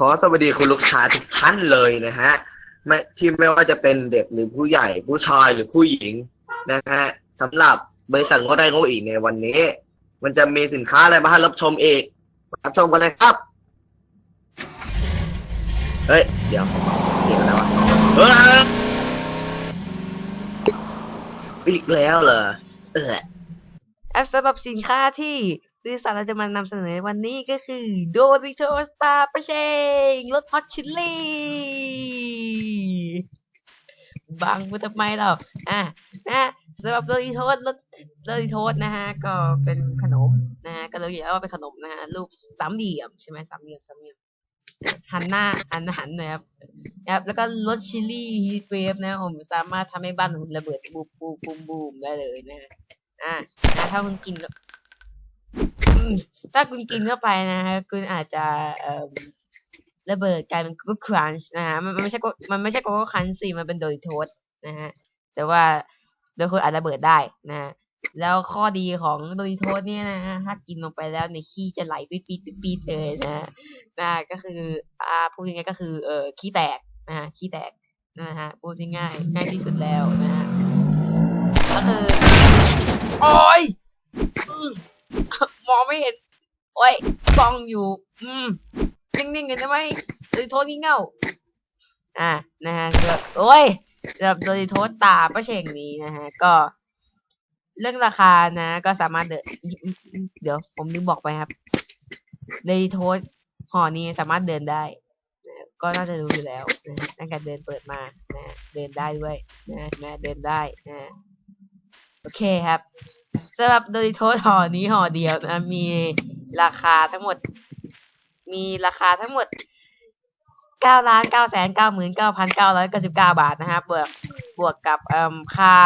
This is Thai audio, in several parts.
ขอสวัสดีคุณลูกค้าทุกท่านเลยนะฮะไม่ที่ไม่ว่าจะเป็นเด็กหรือผู้ใหญ่ผู้ชายหรือผู้หญิงนะฮะสำหรับบริษัทงดได้งดอีกในวันนี้ มันจะมีสินค้าอะไรมาให้รับชมเอกรับชมกันเลยครับ เฮ้ย เดี๋ยวเดี๋ยวนะวะเฮ้ยอีกแล้วเหรอเออแอปสำหรับสินค้าที่ บริษัทเราจะมานำเสนอวันนี้ก็คือโดริโตสตาร์ประเชงรสฮอตชิลลี่บังกูทำไมเราอะนะสำหรับโดริโทสรสโดริโทสนะฮะ ก็เป็นขนมนะฮะ ก็รู้อยู่แล้วว่าเป็นขนมนะฮะ รูปสามเหลี่ยมใช่ไหมสามเหลี่ยมสามเหลี่ยมหันหน้าหันหันนะครับนะครับ แล้วก็รสชิลลี่ฮีทเวฟนะครับผมสามารถทำให้บ้านคุณระเบิดบูมบูมบูมบูมได้เลยนะฮะอะถ้าคุณกินก็ ถ้าคุณกินเข้าไปนะฮะคุณอาจจะเอ่อระเบิดกลายเป็นโกโก้ครันช์นะฮะมันไม่ใช่มันไม่ใช่โกโก้ครันช์สิมันเป็นโดริโทสนะฮะแต่ว่าโดยคนอาจระเบิดได้นะฮะแล้วข้อดีของโดริโทสเนี่ยนะฮะถ้ากินลงไปแล้วในขี้จะไหลปีดปีดปีดปีดเลยนะฮะนะก็คืออ่าพูดง่ายๆก็คือเอ่อขี้แตกนะฮะขี้แตกนะฮะพูดง่ายๆง่ายที่สุดแล้วนะฮะก็คือโอ้ย อืมมองไม่เห็น โอ้ยกล้องอยู่ อืม นิ่งๆกันได้ไหมโดยโทษงี่เง่า อ่า นะฮะก็โอ้ยสำหรับโดยโทษตาประเชงนี้นะฮะ ก็ เรื่องราคานะ ก็สามารถเดินเดี๋ยว ผมลืมบอกไปครับโดยโทษห่อนี้สามารถเดินได้ก็น่าจะรู้อยู่แล้วนะฮะตั้งแต่เดินเปิดมานะเดินได้ด้วยนะแม่เดินได้นะโอเคครับ สำหรับโดริโทสห่อนี้ห่อเดียวนะมีราคาทั้งหมด มีราคาทั้งหมดเก้าล้านเก้าแสนเก้าหมื่นเก้าพันเก้าร้อยเก้าสิบเก้าบาทนะครับบวกบวกกับเอ่มค่า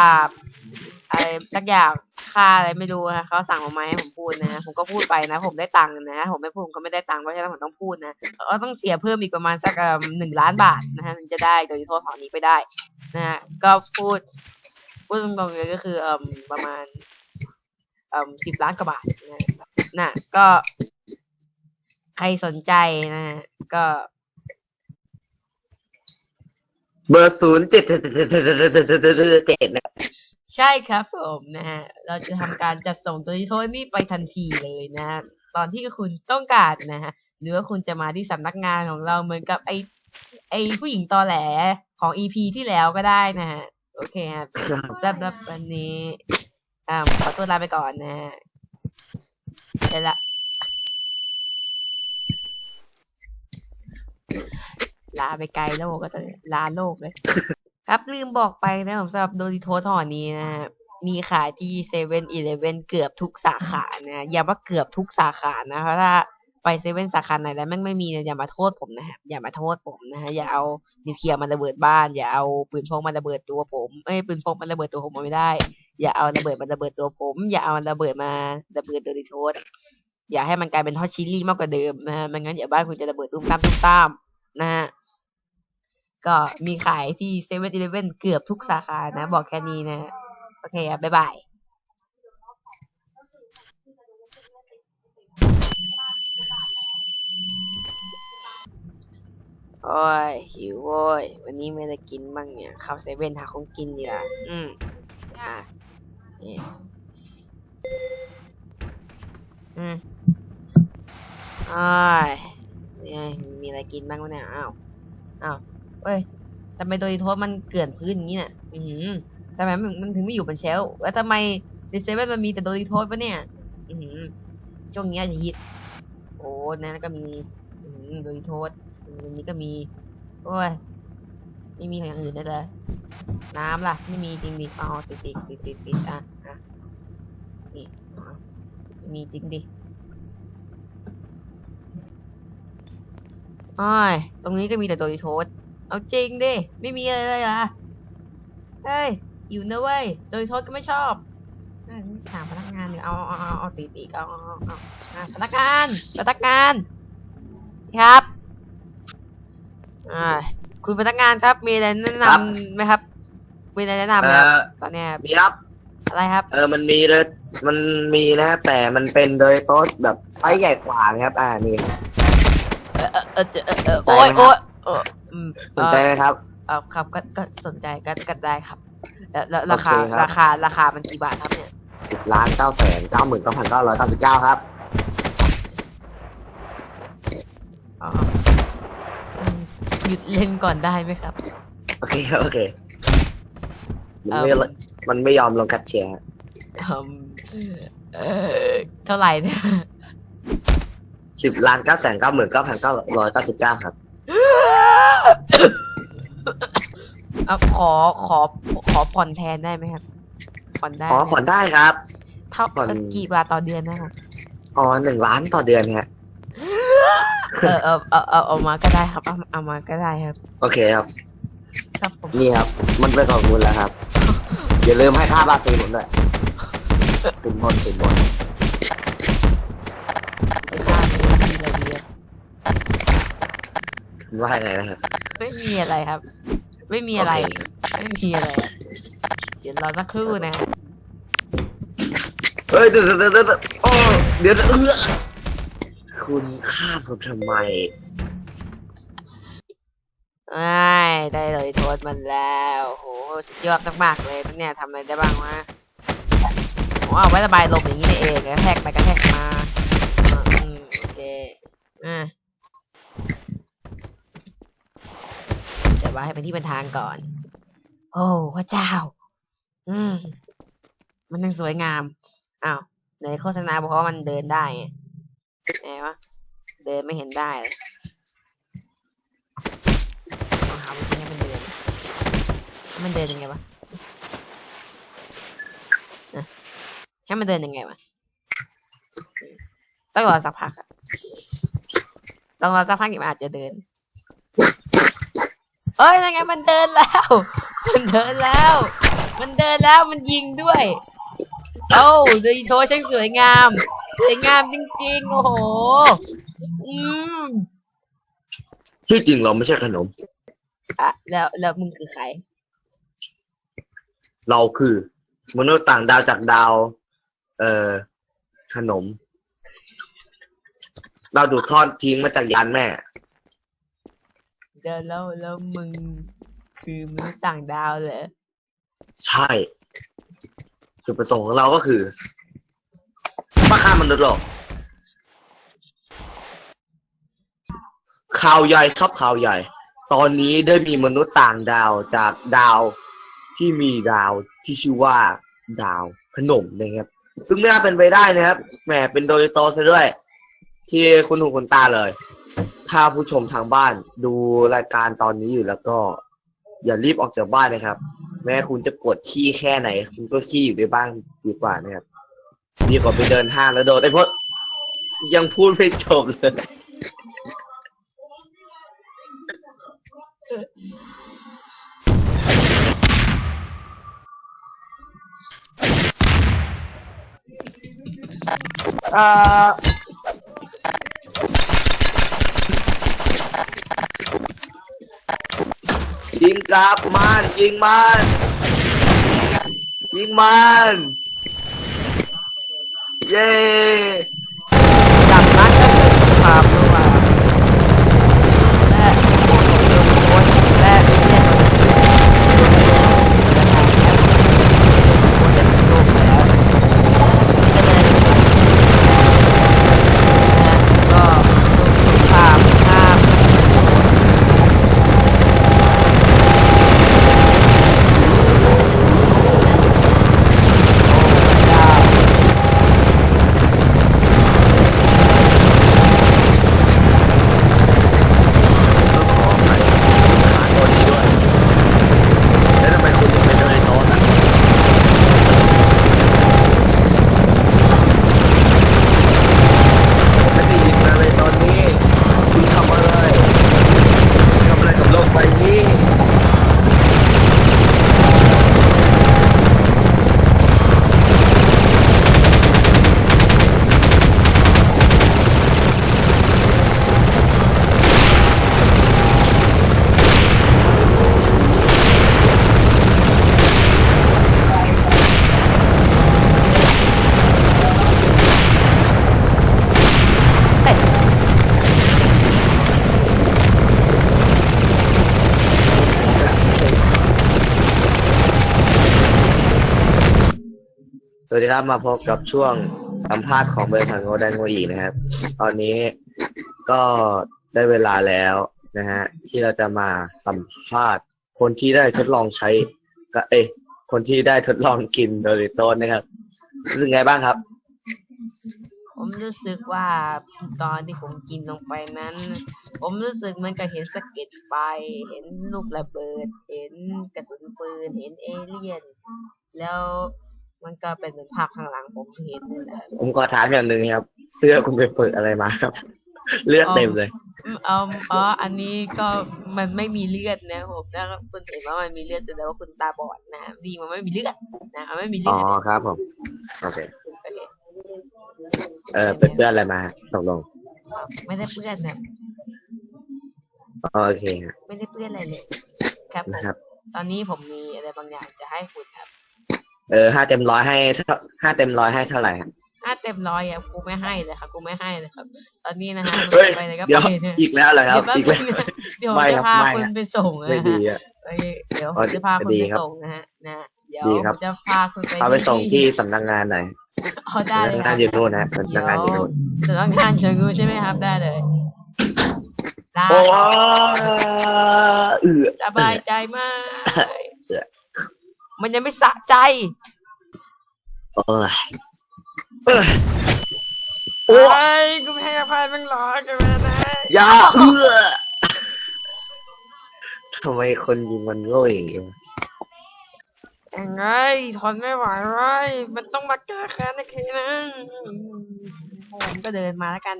อะไรสักอย่างค่าอะไรไม่รู้นะเขาสั่งผมมาให้ผมพูดนะผมก็พูดไปนะ ผมได้ตังค์นะ ผมไม่พูดผมก็ไม่ได้ตังค์เพราะฉะนั้นผมต้องพูดนะก็ต้องเสียเพิ่มอีกประมาณสักเอ่มหนึ่งล้านบาทนะฮะถึงจะได้โดริโทสห่อนี้ไปได้นะฮะก็พูดพูดตรงๆเลยก็คือเอ่มประมาณ สิบล้านกว่าบาทนะนะก็ใครสนใจนะก็ เบอร์ศูนย์เจ็ดเจ็ดเจ็ดเจ็ดเจ็ดเจ็ดนะใช่ครับผมนะฮะเราจะทำการจัดส่งตัวที่โทษนี่ไปทันทีเลยนะฮะตอนที่คุณต้องการนะฮะหรือว่าคุณจะมาที่สำนักงานของเราเหมือนกับไอไอผู้หญิงตอแหลของอีพีที่แล้วก็ได้นะฮะโอเคครับสำหรับวันนี้ อ่าขอตัวลาไปก่อนนะเดี๋ยวละลาไปไกลโลกก็จะลาโลกเลย ครับลืมบอกไปนะผมสำหรับโดริโทสห่อนี้นะฮะมีขายที่เซเว่นอีเลฟเว่นเกือบทุกสาขานะอย่าว่าเกือบทุกสาขานะเพราะถ้า ไปเซเว่นสาขาไหนแล้วแม่งไม่มีอย่ามาโทษผมนะฮะอย่ามาโทษผมนะฮะอย่าเอานิวเคลียร์มาระเบิดบ้าน อย่าเอาปืนพกมาระเบิดตัวผมเอ้ยปืนพกมาระเบิดตัวผมไม่ได้ อย่าเอาระเบิดมาระเบิดตัวผม อย่าเอาระเบิดมาระเบิดโดริโทสอย่าให้มันกลายเป็นทอชิลลี่มากกว่าเดิมนะฮะไม่งั้นเดี๋ยวบ้านคุณจะระเบิดตุ้มตามตุ้มตามนะฮะก็มีขายที่เซเว่นอีเลฟเว่นเกือบทุกสาขานะ บอกแค่นี้นะโอเคอะบ๊ายบาย โอ้ยหิวโว้ยวันนี้ไม่ได้กินบ้างเนี่ยเข้าเซเว่นหาของกินดีกว่าอืมอะนี่อืมโอ้ยเนี่ยมีอะไรกินบ้างวะเนี่ยอ้าวอ้าวเว้ยทำไมโดยโทษมันเกลื่อนพื้นอย่างนี้เนี่ยอือหือทำไมมันถึงไม่อยู่บนเชลฟ์แล้วทำไมในเซเว่นมันมีแต่โดริโทษปะเนี่ย อือหือช่วงนี้จะฮิต โอ้นั่นก็มี อือหือโดริโทษ อันนี้ก็มี โอ้ย ไม่มีอย่างอื่นเลยเหรอน้ำล่ะ ไม่มีจริงดิอ๋อติดติดติดติดติดอะอะนี่มีจริงดิอ้อย ตรงนี้ก็มีแต่โดริโทษเอาจริงดิ ไม่มีอะไรเลยเหรอเฮ้ย อยู่นะเว้ย โดยโทษก็ไม่ชอบถามพนักงานเดี๋ยเอาเอาเอาเอาติดอีกเอาเอาเอาเอาอะพนักงาน พนักงาน ครับ อ่าคุณพนักงานครับมีอะไรแนะนำไหมครับ มีอะไรแนะนำไหมเอ่ครับอตอนเนี้ยมีครับอะไรครับ เออมันมีเลยมันมีนะแต่มันเป็นโดยโต๊ะแบบไซส์ใหญ่กว่านะครับ อ่านี่เออเออเออเจอเออเออโอ้ยโอ้ยเอออืมสนใจไหมครับ เออครับก็ก็สนใจก็ก็ได้ครับ แล้วแล้วราคาโอเคครับ ราคาราคามันกี่บาทครับเนี่ยสิบล้านเก้าแสนเก้าหมื่นเก้าพันเก้าร้อยเก้าสิบเก้าครับ อ๋ออืมห ยุดเล่นก่อนได้ไหมครับ โอเคครับโอเค มันเอิ่ไม่มมันไม่ยอมลงกัดเชียร์อืมเออเท่าไหร่เนี่ยสิบล้านเก้าแสนเก้าหมื่นเก้าพันเก้าร้อยเก้าสิบเก้าครับ เอาขอขอขอผ่อนแทนได้ไหมครับ ผ่อนได้อ๋อไหมผ่อนได้ครับ เท่าผ่อน กี่บาทต่อเดือนนะครับอ๋อหนึ่งล้านต่อเดือนฮะ เออเออเออเออเอามาก็ได้ครับเอาเอามาก็ได้ครับ โอเคครับ ครับผมนี่ครับ มันเป็นของคุณแล้วครับ อย่าลืมให้ค่าบาซีผมด้วยติดบนติดบนจะฆ่าตัวดีเลยดีครับคุณว่าไงนะครับไม่มีอะไรครับ ไม่มีอะไร โเคไม่มีอะไรครับเดี๋ยวรอสักครู่นะ เฮ้ยเดี๋ยวเดี๋ยวเดี๋ยวเดี๋ยวโอ้เดี๋ยวเออ คุณฆ่าผมทำไมไม่ได้เลยโทษมันแล้วโหสุดยอดมากๆเลยเนี่ยทำอะไรได้บ้างวะโอ้เอาไว้ระบายลมอย่างนี้นี่เองกระแทกไปกระแทกมาอ่าอืมโอเคอะเดี๋ยวว่าให้เป็นที่เป็นทางก่อน โอ้พระเจ้า อืมมันยังสวยงามอ้าวในโฆษณาบอกว่ามันเดินได้ ไงวะ เดินไม่เห็นได้เลยลองหาวิธีให้มันเดิน มันเดินยังไงวะนะให้มันเดินยังไงวะต้องรอสักพักอะต้องรอสักพักมันอาจจะเดิน เอ้ยยังไงมันเดินแล้ว มันเดินแล้ว มันเดินแล้วมันยิงด้วย โอ้ดูอีโทช่างสวยงาม สวยงามจริงๆ โอ้โห อืมที่จริงเราไม่ใช่ขนม อะแล้วแล้วมึงคือใคร เราคือมนุษย์ต่างดาวจากดาว เอ่อ ขนม เราดูดทอดทิ้งมาจากยานแม่ เดี๋ยวแล้วแล้วมึงคือมนุษย์ต่างดาวเหรอ ใช่ จุดประสงค์ของเราก็คือ มาฆ่ามนุษย์โลกข่าวใหญ่ครับข่าวใหญ่ ตอนนี้ได้มีมนุษย์ต่างดาวจากดาวที่มีดาวที่ชื่อว่าดาวขนมนะครับ ซึ่งไม่น่าเป็นไปได้นะครับ แหมเป็นโดยโตซะด้วย ที่คุณหูคุณตาเลย ถ้าผู้ชมทางบ้านดูรายการตอนนี้อยู่แล้วก็ อย่ารีบออกจากบ้านนะครับ แม้คุณจะปวดขี้แค่ไหน คุณก็ขี้อยู่ในบ้านดีกว่านะครับ ดีกว่าไปเดินห้างแล้วโดนไอ้พวกยังพูดไม่จบเลย เอ่อยิงกลับมันยิงมันยิงมัน เย้จากนั้นก็เกิดสงครามระหว่า สวัสดีครับมาพบกับช่วงสัมภาษณ์ของบริษัทโงแดงโงอีนะครับ ตอนนี้ก็ได้เวลาแล้วนะฮะที่เราจะมาสัมภาษณ์ คนที่ได้ทดลองใช้ก็เอ้ยคนที่ได้ทดลองกินโดริโต้นะครับรู้สึกไงบ้างครับ ผมรู้สึกว่าตอนที่ผมกินลงไปนั้น ผมรู้สึกเหมันก็เห็นสะเก็ดไฟ เห็นลูกระเบิด เห็นกระสุนปืน เห็นเอเลี่ยน แล้ว มันก็เป็นเหมือนภาพข้างหลังผมที่เห็นนี่แหละผมขอถามอย่างหนึ่งครับ เสื้อคุณไปเปิดอะไรมาครับ เลือดเต็มเลยอืมเอาอ๋อ อันนี้ก็มันไม่มีเลือดนะผมถ้าคุณเห็นว่ามันมีเลือดแสดงว่าคุณตาบอดนะดีมันไม่มีเลือดนะมันไม่มีเลือ๋ออดครับผมโอเคโอเคเออเป็นเพื่อนอะไรมาตกลงไม่ได้เปื้อนนะโอเคครับไม่ได้เปื้อนอะไรเลยครับผมนะครับตอนนี้ผมมีอะไรบางอย่างจะให้คุณครับ เออห้าเต็มร้อยให้เท่าห้าเต็มร้อยให้เท่าไหร่ครับถ้าเต็มร้อยอะกูไม่ให้เลยครับกูไม่ให้เลยครับ ตอนนี้นะฮะเฮ้ยไปไหนก็เดี๋ยวไปเนี่ยอีกแล้วเหรอครับเดี๋ยวแป๊บอีกแล้วนึงนะเดี๋ยวผมไม่จะครับพาไม่คุณครับไปส่งไม่นะดีฮะอะเอ้ยเดี๋ยวผอ๋อมจะพาคุณดีไปครับส่งนะฮะนะเดี๋ยวดีผครับมจะพาคุณไปพาไปส่งที่สำนักงานหน่อยเอาได้เลยสำนักคงารันบอยู่นู่นนะสำนักงานอยู่นู่นสำนักงานเชิงงูใช่ไหมครับได้เลยได้โอ้เอือสบายใจมากเออ มันยังไม่สะใจ โอ้ยเอ้ยโอ้โอ้ยกูไม่ให้อภัยมึงหรอกกันนะอยาเอือทำไมคนยิงมันโง่อย่างนี้วะยังไงทนไม่ไหวเลยมันต้องมาแก้แค้นในทีนึงผมก็เดินมาแล้วกัน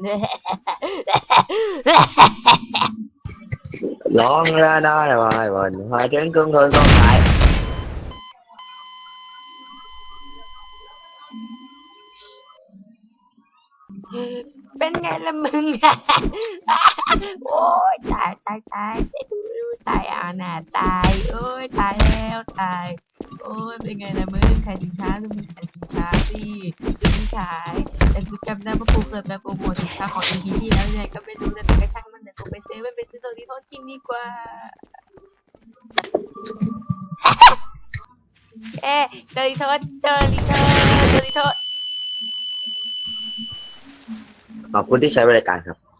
ร้อง ra ได้วายวันพายถึงกรุงทนต้องขาย เป็นไงละมึง โอ้ยตายตายตายตายอาหนาตาย โอ้ยตายแล้วตาย โอ้ยเป็นไงละมึงใครสินค้าหรือมึงขายสินค้าสิจะไม่ขาย แต่กูจำได้ว่ากูเคยไปโปรโมทสินค้าของ EP ที่แล้วยังไงก็ไม่รู้นะแต่ก็ช่างมันเดี๋ยวกูไปเซเว่นไปซื้อตัวนี้ทอดกินดีกว่าเอ๊ะเจอรีโทษเจอรีโทษเจอรีโทษ ขอบคุณที่ใช้บริการครับ